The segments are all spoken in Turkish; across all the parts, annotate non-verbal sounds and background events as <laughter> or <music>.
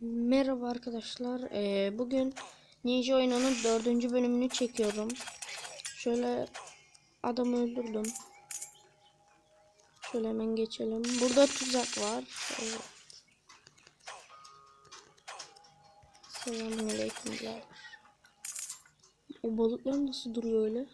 Merhaba arkadaşlar. Ee, bugün Ninja oyununun dördüncü bölümünü çekiyorum. Şöyle adamı öldürdüm. Şöyle hemen geçelim. Burada tuzak var. Evet. Selamünaleykümler. O balıklar nasıl duruyor öyle?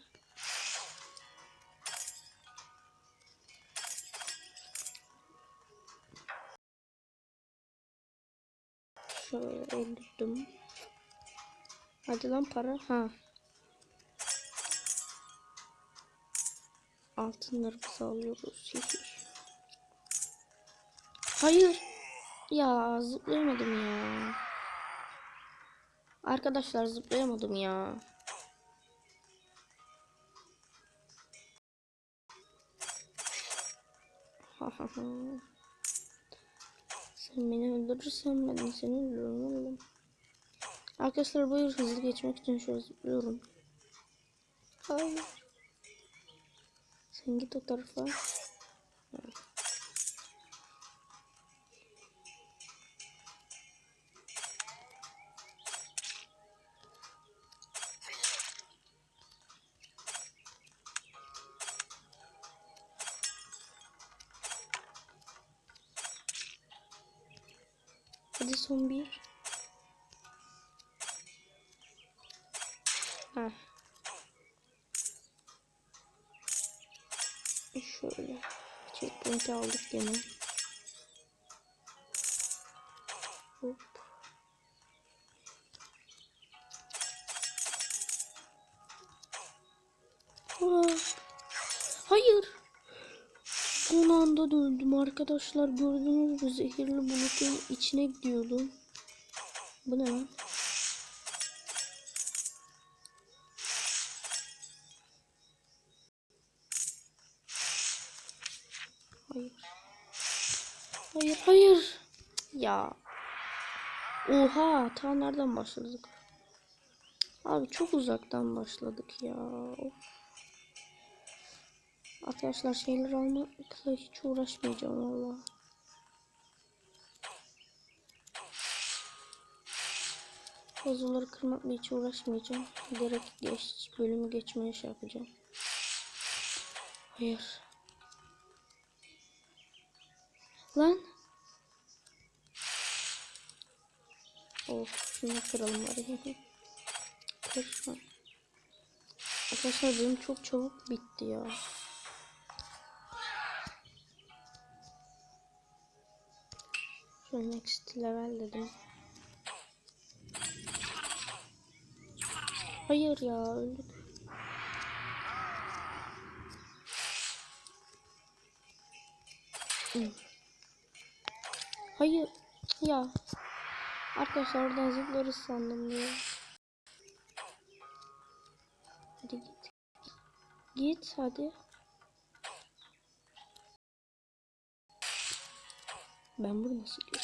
Şöyle öldürdüm. Hadi lan para. Ha. Altınlarımızı alıyoruz. Hayır. Ya zıplayamadım ya. Arkadaşlar zıplayamadım ya. Ha ha ha. Sen beni öldürürsen ben de seni öldürürüm. Arkadaşlar bu yıl hızlı geçmek için şöyle zıplıyorum. Hayır. Sen git o tarafa. Evet. Hadi son bir. Heh. Şöyle. Checkpoint aldık gene. Hop. Hayır. Son anda döndüm arkadaşlar. Gördüğünüz gibi zehirli bulutun içine gidiyordum. Bu ne lan? Hayır. Hayır hayır. Ya. Oha ta nereden başladık? Abi çok uzaktan başladık ya. Of. Arkadaşlar şeyler almakla hiç uğraşmayacağım valla. Puzzle'ları kırmakla hiç uğraşmayacağım. Direkt geç, bölümü geçmeye şey yapacağım. Hayır. Lan. Of şunu kıralım bari. <laughs> Kır. Ha. Arkadaşlar benim çok çabuk bitti ya. Next level dedim. Hayır ya öldük. Hayır ya. Arkadaşlar oradan zıplarız sandım ya. Hadi git. Git hadi. Ben bunu nasıl geçtim?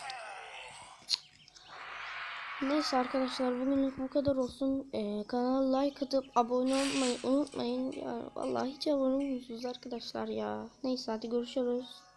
Neyse arkadaşlar bugünlük bu kadar olsun. Ee, kanala like atıp abone olmayı unutmayın. Ya, vallahi hiç abone olmuyorsunuz arkadaşlar ya. Neyse hadi görüşürüz.